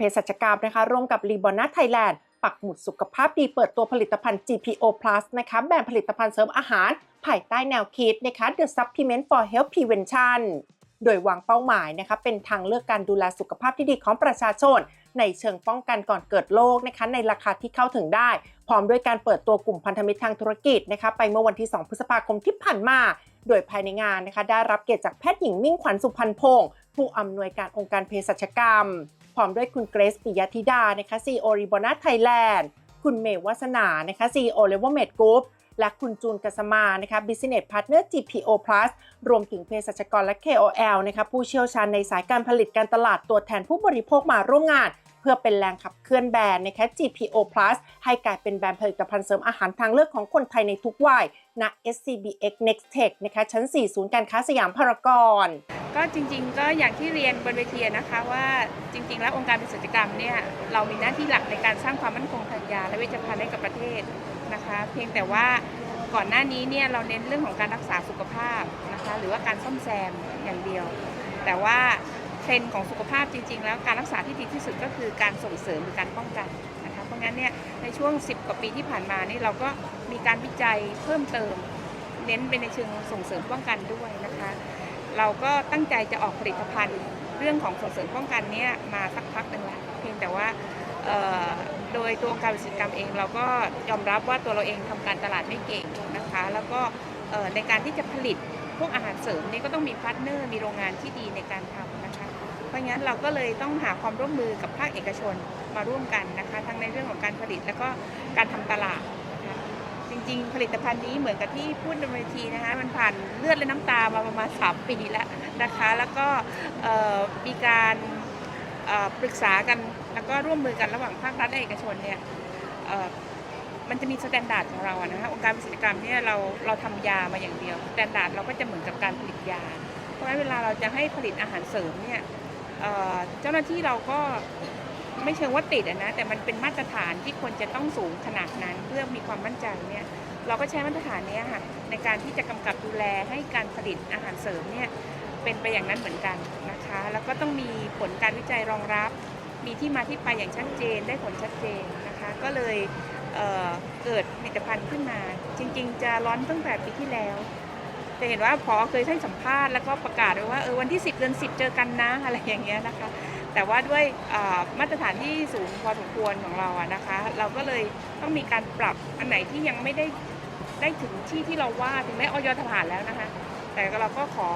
องค์การเภสัชกรรมนะคะ ร่วมกับรีบอนาไทยแลนด์ปักหมุดสุขภาพดีเปิดตัวผลิตภัณฑ์ GPO Plus นะคะแบรนด์ผลิตภัณฑ์เสริมอาหาร ภายใต้แนวคิดนะคะ The Supplement for Health Prevention โดยวางเป้าหมายนะคะเป็นทางเลือกการดูแลสุขภาพที่ดีของประชาชน ในเชิงป้องกันก่อนเกิดโรคนะคะในราคาที่เข้าถึงได้ พร้อมด้วยการเปิดตัวกลุ่มพันธมิตรทางธุรกิจนะคะไปเมื่อวันที่ 2 พฤษภาคมที่ผ่านมา โดยภายในงานนะคะได้รับเกียรติจากแพทย์หญิงมิ่งขวัญสุพรรณพงศ์ผู้อำนวยการองค์การเภสัชกรรม ร้อมด้วยคุณเกรซปิยธิดานะคะซีโอริบอนาไทยแลนด์คุณเมย์วัสนานะคะ CEO l e v e l m a d Group และคุณจูนกัสมานะคะ Business Partner GPO Plus รวมถึงเภสัชกรและ KOL นะคะผู้เชี่ยวชาญในสายการผลิตการตลาดตัวแทนผู้บริโภคมาร่วมงาน พื่อเป็นแรงขับเคลื่อนแบรนด์นะคะ GPO Plus ให้กลายเป็นแบรนด์ผลิตภัณฑ์เสริมอาหารทางเลือกของคนไทยในทุกวัยณ SCBX Next Tech นะคะชั้น 4 ศูนย์การค้าสยามพารากอนก็จริงๆ ก็อย่างที่เรียนบนเวทีนะคะว่าจริง ๆ แล้วองค์การเภสัชกรรมเนี่ยเรามีหน้าที่หลักในการสร้างความมั่นคงทางยา และเวชภัณฑ์ให้กับประเทศนะคะ เพียงแต่ว่าก่อนหน้านี้เนี่ยเราเน้นเรื่องของการรักษาสุขภาพนะคะหรือว่าการซ่อมแซมอย่างเดียว แต่ว่า ทรนด์ของสุขภาพจริง ๆ แล้วการรักษาที่ดีที่สุดก็คือการส่งเสริมหรือการป้องกันนะคะเพราะงั้นเนี่ยในช่วง 10 กว่าปีที่ผ่านมานี่เราก็มีการวิจัยเพิ่มเติม เน้นไปในเชิงส่งเสริมป้องกันด้วยนะคะเราก็ตั้งใจจะออกผลิตภัณฑ์เรื่องของส่งเสริมป้องกันเนี้ยมาสักพักหนึ่งแล้วเพียงแต่ว่าโดยตัวองค์การวิศวกรรมเองเราก็ยอมรับว่าตัวเราเองทำการตลาดไม่เก่งนะคะ แล้วก็ในการที่จะผลิตพวกอาหารเสริมนี่ก็ต้องมีพาร์ทเนอร์มีโรงงานที่ดีในการทำนะคะ เพราะงั้นเราก็เลยต้องหาความร่วมมือกับภาคเอกชนมาร่วมกันนะคะ ทั้งในเรื่องของการผลิตแล้วก็การทำตลาดนะคะจริง ๆ ผลิตภัณฑ์นี้เหมือนกับที่พูดในเวทีนะคะมันผ่านเลือดและน้ำตามาประมาณ 3 ปีแล้วนะคะ แล้วก็มีการปรึกษากันแล้วก็ร่วมมือกันระหว่างภาครัฐและเอกชนเนี่ยมันจะมีสแตนดาร์ดของเราอะนะคะองค์การวิศวกรรมเนี่ยเราเราทำยามาอย่างเดียวสแตนดาร์ดเราก็จะเหมือนกับการผลิตยา เพราะฉะนั้นเวลาเราจะให้ผลิตอาหารเสริมเนี่ย เจ้าหน้าที่เราก็ไม่เชิงว่าติดนะแต่มันเป็นมาตรฐานที่ควรจะต้องสูงขนาดนั้นเพื่อมีความมั่นใจเนี่ยเราก็ใช้มาตรฐานนี้ค่ะในการที่จะกำกับดูแลให้การผลิตอาหารเสริมเนี่ยเป็นไปอย่างนั้นเหมือนกันนะคะ แล้วก็ต้องมีผลการวิจัยรองรับ มีที่มาที่ไปอย่างชัดเจนได้ผลชัดเจนนะคะ ก็เลยเเกิดผลิตภัณฑ์ขึ้นมา จริง ๆ จะร้อนตั้งแต่ปีที่แล้ว จะเห็นว่าพอเคยให้สัมภาษณ์แล้วก็ประกาศไว้ว่าเออวันที่ 10 เดือน 10 เจอกันนะอะไรอย่างเงี้ยนะคะ แต่ว่าด้วยมาตรฐานที่สูงพอสมควรของเราอะนะคะ เราก็เลยต้องมีการปรับอันไหนที่ยังไม่ได้ได้ถึงที่ที่เราว่าถึงแม้ออยทผ่านแล้วนะคะ แต่เราก็ขอ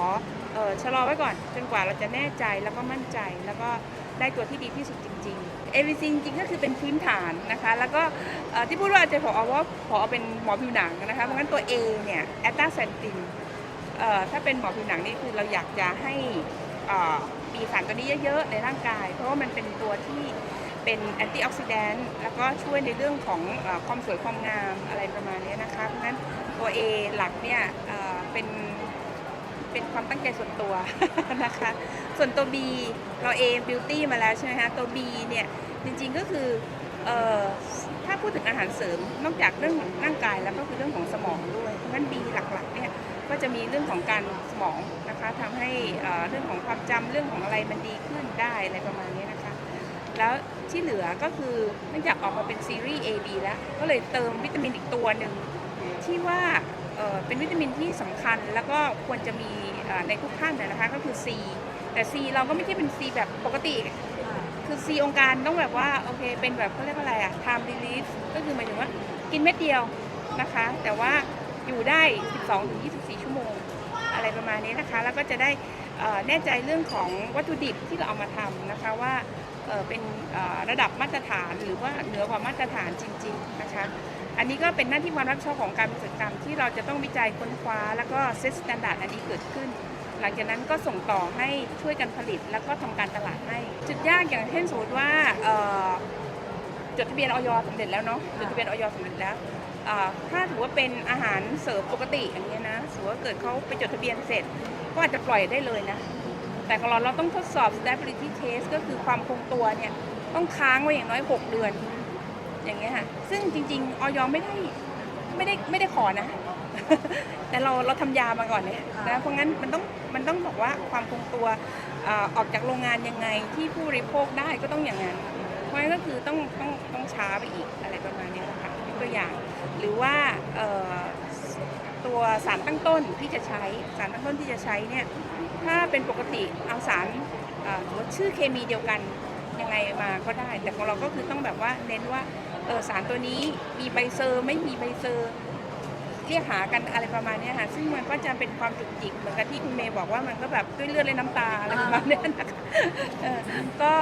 ออชะลอไว้ก่อน จนกว่าเราจะแน่ใจแล้วก็มั่นใจแล้วก็ได้ตัวที่ดีที่สุดจริงๆ everything จริงก็คือเป็นพื้นฐานนะคะ แล้วก็ที่พูดว่าอาจจะพอว่าพอเป็นหมอผิวหนังนะคะ เพราะงั้นตัว A เนี่ยแอตตาเซนติน เอ่อถ้าเป็นหมอผิวหนังนี่คือเราอยากจะให้เอ่อมีสารตัวนี้เยอะๆในร่างกาย เพราะว่ามันเป็นตัวที่เป็นแอนตี้ออกซิแดนต์แล้วก็ช่วยในเรื่องของเออความสวยความงามอะไรประมาณนี้นะคะเพราะฉะนั้นตัว A หลักเนี่ยเอ่อเป็นเป็นความตั้งใจส่วนตัว นะคะ ส่วนตัว B เรา A beauty มาแล้วใช่ไหมคะ ตัว B เนี่ย จริงๆก็คือเอ่อถ้าพูดถึงอาหารเสริม นอกจากเรื่องของร่างกายแล้วก็คือเรื่องของสมองด้วย เพราะฉะนั้น B หลักๆเนี่ย ก็จะมีเรื่องของการสมองนะคะทำให้เรื่องของความจำเรื่องของอะไรมันดีขึ้นได้อะไรประมาณนี้นะคะ แล้วที่เหลือก็คือเนื่องจากออกมาเป็นซีรีส์ A B แล้ว ก็เลยเติมวิตามินอีกตัวหนึ่งที่ว่าเป็นวิตามินที่สำคัญแล้วก็ควรจะมีในทุกท่านนะนะคะก็คือ C แต่ C เราก็ไม่ใช่เป็น C แบบปกติ คือ C องค์การต้องแบบว่าโอเคเป็นแบบเขาเรียกว่าอะไรอะ time release ก็คือหมายถึงว่ากินเม็ดเดียวนะคะ แต่ว่า อยู่ได้ 12-24 ชั่วโมง อะไรประมาณนี้นะคะ แล้วก็จะได้แน่ใจเรื่องของวัตถุดิบที่เราเอามาทำนะคะว่าเป็นระดับมาตรฐานหรือว่าเหนือกว่ามาตรฐานจริง ๆนะคะ อันนี้ก็เป็นหน้าที่ความรับผิดชอบของการบริษัทกรรมที่เราจะต้องวิจัยค้นคว้า แล้วก็เซตสแตนดาร์ดอันนี้เกิดขึ้น หลังจากนั้นก็ส่งต่อให้ช่วยกันผลิต แล้วก็ทำการตลาดให้ จุดยากอย่างเช่นสมมติว่าจดทะเบียนออยสำเร็จแล้วเนาะจดทะเบียนออยสำเร็จแล้ว ถ้าถือว่าเป็นอาหารเสริมปกติอย่างเงี้ยนะสมมติว่าเกิดเขาไปจดทะเบียนเสร็จ ก็อาจจะปล่อยได้เลยนะ แต่ของเราเราต้องทดสอบ stability test ก็คือความคงตัวเนี่ยต้องค้างไว้อย่างน้อย 6 เดือน อย่างเงี้ยค่ะ ซึ่งจริง ๆออยไม่ได้ไม่ได้ไม่ได้ขอนะ แต่เราเราทำยามาก่อนเนี่ยนะเพราะงั้นมันต้องมันต้องบอกว่าความคงตัวออกจากโรงงานยังไงที่ผู้บริโภคได้ก็ต้องอย่างนั้น เพราะฉะนั้นก็คือต้องต้องต้องช้าไปอีกอะไรประมาณนี้ค่ะยกตัวอย่าง หรือว่าตัวสารตั้งต้นที่จะใช้สารตั้งต้นที่จะใช้เนี่ยถ้าเป็นปกติเอาสารสมมติชื่อเคมีเดียวกันยังไงมาก็ได้ แต่ของเราก็คือต้องแบบว่าเน้นว่าสารตัวนี้มีใบเซอร์ไม่มีใบเซอร์ เรียกหากันอะไรประมาณเนี้ยค่ะ ซึ่งมันก็จะเป็นความจุกจิกเหมือนกับที่คุณเมย์บอกว่ามันก็แบบด้วยเลือดและน้ำตาอะไรประมาณเนี้ยนะคะเออก็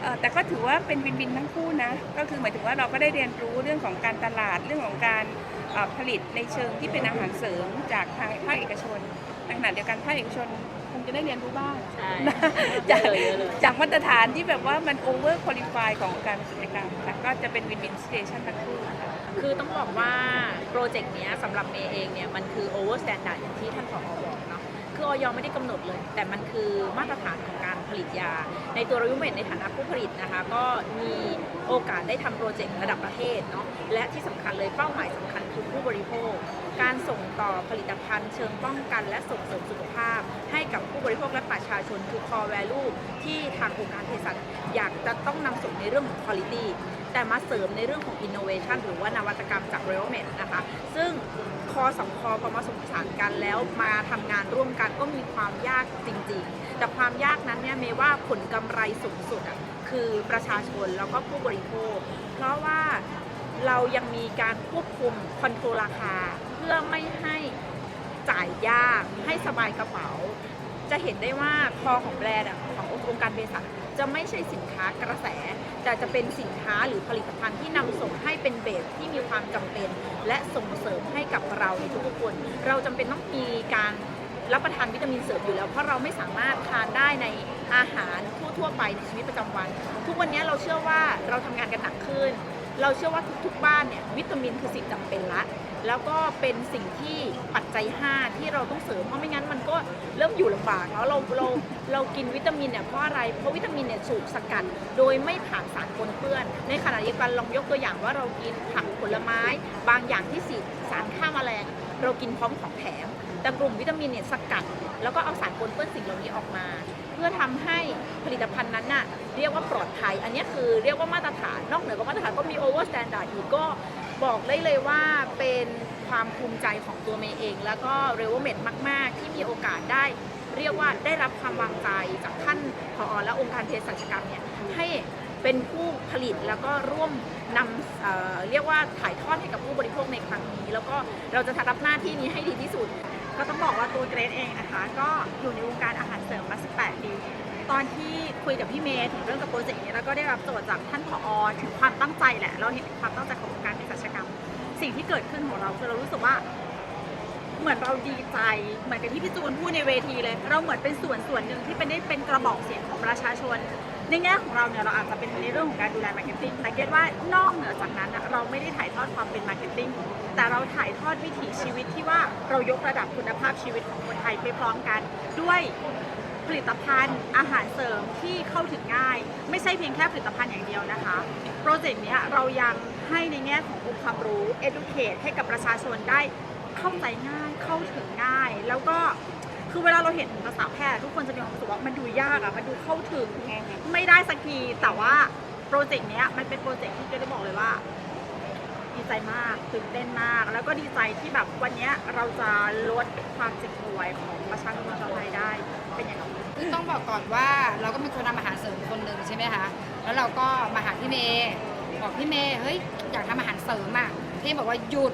เอ่อแต่ก็ถือว่าเป็นวินวินทั้งคู่นะ ก็คือหมายถึงว่าเราก็ได้เรียนรู้เรื่องของการตลาดเรื่องของการเอ่อผลิตในเชิงที่เป็นอาหารเสริมจากทางภาคเอกชนในขณะเดียวกันภาคเอกชนคงจะได้เรียนรู้บ้างใช่จากเยอะเลยเยอะเลยจากมาตรฐานที่แบบว่ามันโอเวอร์คุริฟายของการกิจกรรมค่ะก็จะเป็นวินวินสเตชันทั้งคู่ค่ะ คือต้องบอกว่าโปรเจกต์นี้สำหรับเมย์เองเนี่ยมันคือ over standard อย่างที่ท่านผอบอกเนาะคือออยไม่ได้กำหนดเลย แต่มันคือมาตรฐานของการผลิตยา ในตัวเรายุเมดในฐานะผู้ผลิตนะคะ ก็มีโอกาสได้ทำโปรเจกต์ระดับประเทศเนาะและที่สำคัญเลยเป้าหมายสำคัญคือผู้บริโภค การส่งต่อผลิตภัณฑ์ เชิงป้องกันและส่งเสริมสุขภาพ ให้กับผู้บริโภคและประชาชนคือ core value ที่ทางองค์การเภสัชอยากจะต้องนำส่งในเรื่องของ quality แต่มาเสริมในเรื่องของ innovation หรือว่านวัตกรรมจาก r e a l m e d นะคะ ซึ่งคอสองคอพอมาสมสานกันแล้วมาทำงานร่วมกันก็มีความยากจริง ๆ แต่ความยากนั้นเนี่ยเมย์ว่าผลกำไรสูงสุดอะคือประชาชนแล้วก็ผู้บริโภค เพราะว่าเรายังมีการควบคุมคอนโทรลราคา เพื่อไม่ให้จ่ายยากให้สบายกระเป๋า จะเห็นได้ว่าคอของแบรนด์ขององค์การเภสัชจะไม่ใช่สินค้ากระแส แต่จะเป็นสินค้าหรือผลิตภัณฑ์ที่นำส่งให้เป็นเบสที่มีความจำเป็น และส่งเสริมให้กับเราในทุกๆคน เราจำเป็นต้องมีการรับประทานวิตามินเสริมอยู่แล้ว เพราะเราไม่สามารถทานได้ในอาหารทั่วๆไปในชีวิตประจำวัน ทุกวันนี้เราเชื่อว่าเราทำงานกันหนักขึ้น เราเชื่อว่าทุกๆบ้านเนี่ยวิตามินคือสิ่งจำเป็นละ แล้วก็เป็นสิ่งที่ปัจจัย 5 ที่เราต้องเสริมเพราะไม่งั้นมันก็เริ่มอยู่ลำบากแล้วเราเราเรากินวิตามินเนี่ยเพราะอะไรเพราะวิตามินเนี่ยถูกสกัด โดยไม่ผ่านสารปนเปื้อน ในขณะเดียวกันลองยกตัวอย่างว่าเรากินผักผลไม้ บางอย่างที่สีสารฆ่าแมลงเรากินพร้อมของแถม แต่กลุ่มวิตามินเนี่ยสกัด แล้วก็เอาสารปนเปื้อนสิ่งเหล่านี้ออกมา เพื่อทำให้ผลิตภัณฑ์นั้นน่ะเรียกว่าปลอดภัย อันนี้คือเรียกว่ามาตรฐานนอกเหนือจากมาตรฐานก็มีโอเวอร์สแตนดาร์ดอยู่ก็ บอกได้เลยว่าเป็นความภูมิใจของตัวเมย์เอง แล้วก็เรเวเมดมาก ๆ ที่มีโอกาสได้ เรียกว่าได้รับความวางใจจากท่านผอและองค์การเภสัชกรรมเนี่ยให้เป็นผู้ผลิตแล้วก็ร่วมนำเอ่อเรียกว่าถ่ายทอดให้กับผู้บริโภคในครั้งนี้ แล้วก็เราจะทำรับหน้าที่นี้ให้ดีที่สุด ก็ต้องบอกว่าตัวเกรซเองนะคะ ก็อยู่ในวงการอาหารเสริมมา 18 ปี ตอนที่คุยกับพี่เมย์ถึงเรื่องกับโปรเจกต์นี้แล้วก็ได้รับโจทย์จากท่านผอถึงความตั้งใจแหละ เราเห็นถึงความตั้งใจขององการเภสัชกรรม สิ่งที่เกิดขึ้นของเราคือเรารู้สึกว่าเหมือนเราดีใจ เหมือนกับที่พี่จูนพูดในเวทีเลย เราเหมือนเป็นส่วนส่วนหนึ่งที่เป็นได้เป็นกระบอกเสียงของประชาชน ในแง่ของเราเนี่ยเราอาจจะเป็นในเรื่องของการดูแลมาร์เก็ตติ้งแต่เก็ตว่านอกเหนือจากนั้นอะเราไม่ได้ถ่ายทอดความเป็นมาร์เก็ตติ้งแต่เราถ่ายทอดวิถีชีวิตที่ว่าเรายกระดับคุณภาพชีวิตของคนไทยไปพร้อมกันด้วยผลิตภัณฑ์อาหารเสริมที่เข้าถึงง่าย ไม่ใช่เพียงแค่ผลิตภัณฑ์อย่างเดียวนะคะโปรเจกต์นี้เรายังให้ในแง่ขององค์ความรู้ educate ให้กับประชาชนได้เข้าใจง่ายเข้าถึงง่าย แล้วก็ คือเวลาเราเห็นภาษาแพทย์ทุกคนจะมีความรู้สึกว่ามันดูยากอะมันดูเข้าถึงไม่ได้สักทีแต่ว่าโปรเจกต์เนี้ยมันเป็นโปรเจกต์ที่เจะได้บอกเลยว่า ดีใจมากตื่นเต้นมาก แล้วก็ดีใจที่แบบวันเนี้ยเราจะลดความเจ็บป่วยของประชาชนชาวไทยได้เป็นอย่างนี้คือต้องบอกก่อนว่าเราก็เป็นคนทำอาหารเสริมคนหนึ่งใช่ไหมคะแล้วเราก็มาหาพี่เมย์บอกพี่เมย์เฮ้ยอยากทำอาหารเสริมอะพี่บอกว่าหยุด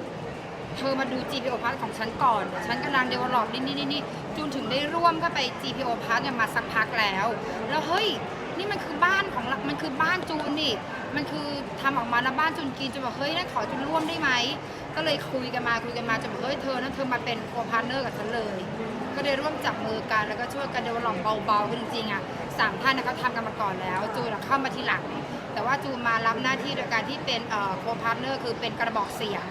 เธอมาดู GPO Plus ของฉันก่อน ฉันกำลังเดเวลลอปนี่นี่นี่นี่จูนถึงได้ร่วมเข้าไป GPO Plus เนี่ยมาสักพักแล้ว แล้วเฮ้ย นี่มันคือบ้านของเรามันคือบ้านจูนนี่ มันคือทำออกมาแล้วบ้านจูนกินจูนบอกเฮ้ยนั่นขอจูนร่วมได้ไหม ก็เลยคุยกันมาคุยกันมาจนบอกเฮ้ยเธอนั่นเธอมาเป็นโคพาร์เนอร์กับฉันเลย ก็ได้ร่วมจับมือกันแล้วก็ช่วยกันเดเวลลอปเบาๆคือจริงๆอะสามท่านนะเขาทำกันมาก่อนแล้ว จูนอะเข้ามาทีหลัง แต่ว่าจูนมารับหน้าที่โดยการที่เป็นโคพาร์เนอร์คือเป็นกระบอกเสียง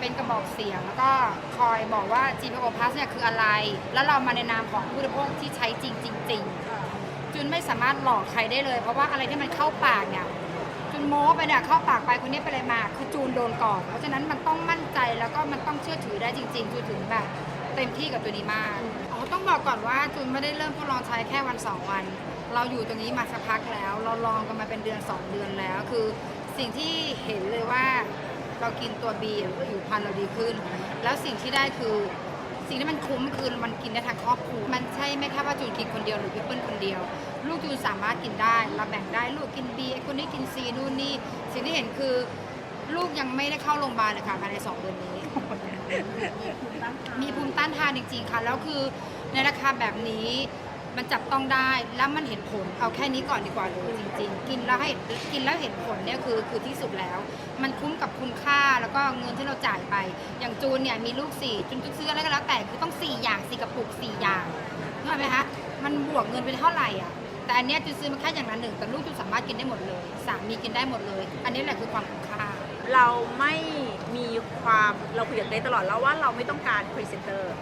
เป็นกระบอกเสียง แล้วก็คอยบอกว่า GPO Plus เนี่ยคืออะไร แล้วเรามาในนามของผู้บริโภคที่ใช้จริงจริงจูนไม่สามารถหลอกใครได้เลย เพราะว่าอะไรที่มันเข้าปากเนี่ยจูนโม้ไปเนี่ยเข้าปากไปคนนี้ไปเลยมา คือจูนโดนก่อน เพราะฉะนั้นมันต้องมั่นใจแล้วก็มันต้องเชื่อถือได้จริงๆจูนถึงแบบเต็มที่กับตัวนี้มากอ๋อต้องบอกก่อนว่าจูนไม่ได้เริ่มทดลองใช้แค่วันสองวัน เราอยู่ตรงนี้มาสักพักแล้ว เราลองกันมาเป็นเดือนสองเดือนแล้ว คือสิ่งที่เห็นเลยว่า เรากินตัวบีผิวพรรณเราดีขึ้น แล้วสิ่งที่ได้คือสิ่งที่มันคุ้มคือมันกินได้ทั้งครอบครัวมันใช่ไม่แค่ว่าจูนกินคนเดียวหรือพี่เปิ้ลคนเดียว ลูกจูนสามารถกินได้เราแบ่งได้ลูกกินบีไอ้คนนี้กินซีนู่นนี่สิ่งที่เห็นคือ ลูกยังไม่ได้เข้าโรงพยาบาลเลยค่ะภายในสองเดือนนี้ มีภูมิต้านทานจริงๆค่ะแล้วคือในราคาแบบนี้ มันจับต้องได้แล้วมันเห็นผลเอาแค่นี้ก่อนดีกว่าเลยจริง ๆ กินแล้วให้กินแล้วเห็นผลเนี่ยคือคือที่สุดแล้ว มันคุ้มกับคุณค่าแล้วก็เงินที่เราจ่ายไป อย่างจูนเนี่ยมีลูกสี่จูนจะซื้ออะไรก็แล้วแต่คือต้องสี่อย่างสี่กระปุกสี่อย่างนึกออกไหมคะมันบวกเงินไปเท่าไหร่อะแต่อันเนี้ยจูนซื้อมาแค่อย่างละหนึ่งแต่ลูกจูนสามารถกินได้หมดเลยสามีกินได้หมดเลย อันนี้แหละคือความคุ้มค่า เราไม่มีความเราคุยกับเกรซตลอดแล้วว่าเราไม่ต้องการพรีเซนเตอร์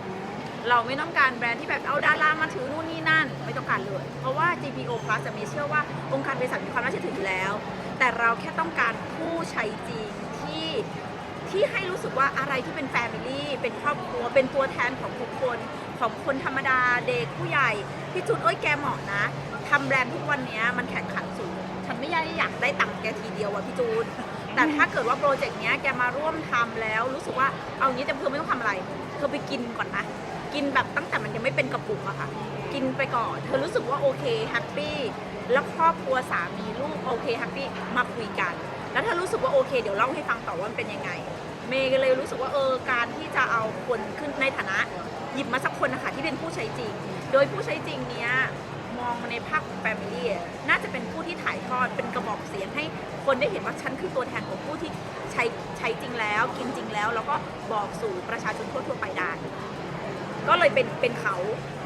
เราไม่ต้องการแบรนด์ที่แบบเอาดารามาถือนู่นนี่นั่น ไม่ต้องการเลย เพราะว่า GPO Plus จะมีเชื่อว่าองค์การบริษัทมีความน่าเชื่อถืออยู่แล้ว แต่เราแค่ต้องการผู้ใช้จริงที่ที่ให้รู้สึกว่าอะไรที่เป็นแฟมิลี่เป็นครอบครัวเป็นตัวแทนของทุกคนของคนธรรมดาเด็กผู้ใหญ่พี่จุนเอ้ยแกเหมาะนะทำแบรนด์ทุกวันนี้มันแข่งขันสูง ฉันไม่อยากอยากได้ตังค์แกทีเดียวว่ะพี่จูนแต่ถ้าเกิดว่าโปรเจกต์เนี้ยแกมาร่วมทำแล้วรู้สึกว่าเอางี้แต่เธอไม่ต้องทำอะไรเธอไปกินก่อนนะ กินแบบตั้งแต่มันยังไม่เป็นกระปุกอะค่ะ กินไปก่อน เธอรู้สึกว่าโอเคแฮปปี้แล้วครอบครัวสามีลูกโอเคแฮปปี้มาคุยกัน แล้วถ้ารู้สึกว่าโอเค เดี๋ยวเล่าให้ฟังต่อว่ามันเป็นยังไง เมย์ก็เลยรู้สึกว่าเออการที่จะเอาคนขึ้นในฐานะหยิบมาสักคนนะคะที่เป็นผู้ใช้จริง โดยผู้ใช้จริงเนี้ยมองในภาคของแฟมิลี่น่าจะเป็นผู้ที่ถ่ายทอดเป็นกระบอกเสียงให้คนได้เห็นว่าฉันคือตัวแทนของผู้ที่ใช้ใช้จริงแล้ว กินจริงแล้ว แล้วก็บอกสู่ประชาชนทั่วๆไปได้ ก็เลยเป็นเป็นเขา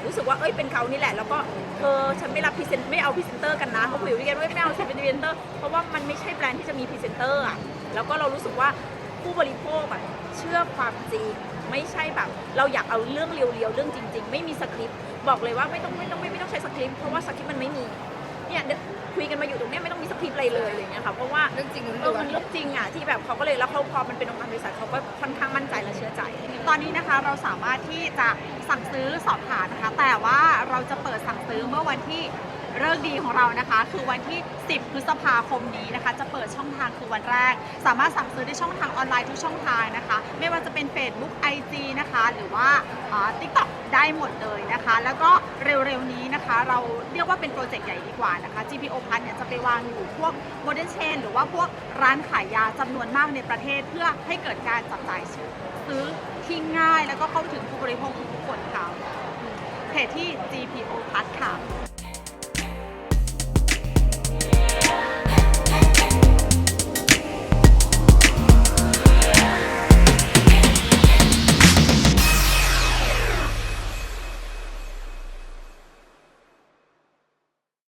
รู้สึกว่าเอ้ยเป็นเขานี่แหละ แล้วก็เธอฉันไม่รับพรีเซนไม่เอาพรีเซนเตอร์กันนะเขาคุยกันว่าไม่เอาฉันเป็นพรีเซนเตอร์เพราะว่ามันไม่ใช่แบรนด์ที่จะมีพรีเซนเตอร์อะแล้วก็เรารู้สึกว่าผู้บริโภคอะเชื่อความจริงไม่ใช่แบบ เราอยากเอาเรื่องเรียวๆเรื่องจริง ๆ ไม่มีสคริปต์บอกเลยว่าไม่ต้องไม่ต้องไม่ต้องใช้สคริปต์เพราะว่าสคริปต์มันไม่มี เนี่ยเดี๋ยวคุยกันมาอยู่ตรงเนี้ยไม่ต้องมีสคริปต์อะไรเลยอะไรอย่างเงี้ยค่ะเพราะว่าเรื่องจริงเออมันเรื่องจริงอะที่แบบเขาก็เลยแล้วเขาพอมันเป็นองค์การบริษัทเขาก็ค่อนข้างมั่นใจและเชื่อใจ ตอนนี้นะคะเราสามารถที่จะสั่งซื้อสอบถามนะคะ แต่ว่าเราจะเปิดสั่งซื้อเมื่อวันที่ เลิกษ์ดีของเรานะคะ คือวันที่ 10 พฤษภาคมนี้นะคะ จะเปิดช่องทางคือวันแรก สามารถสั่งซื้อได้ช่องทางออนไลน์ทุกช่องทางนะคะ ไม่ว่าจะเป็น Facebook IG นะคะ หรือว่าทิกต็อกได้หมดเลยนะคะ แล้วก็เร็วๆนี้นะคะ เราเรียกว่าเป็นโปรเจกต์ใหญ่ดีกว่านะคะ GPO Plus เนี่ยจะไปวางอยู่พวกโมเดิลเชนหรือว่าพวกร้านขายยาจำนวนมากในประเทศ เพื่อให้เกิดการจับจ่ายซื้อที่ง่าย แล้วก็เข้าถึงผู้บริโภคทุกคนค่ะเพจที่ GPO Plus ค่ะ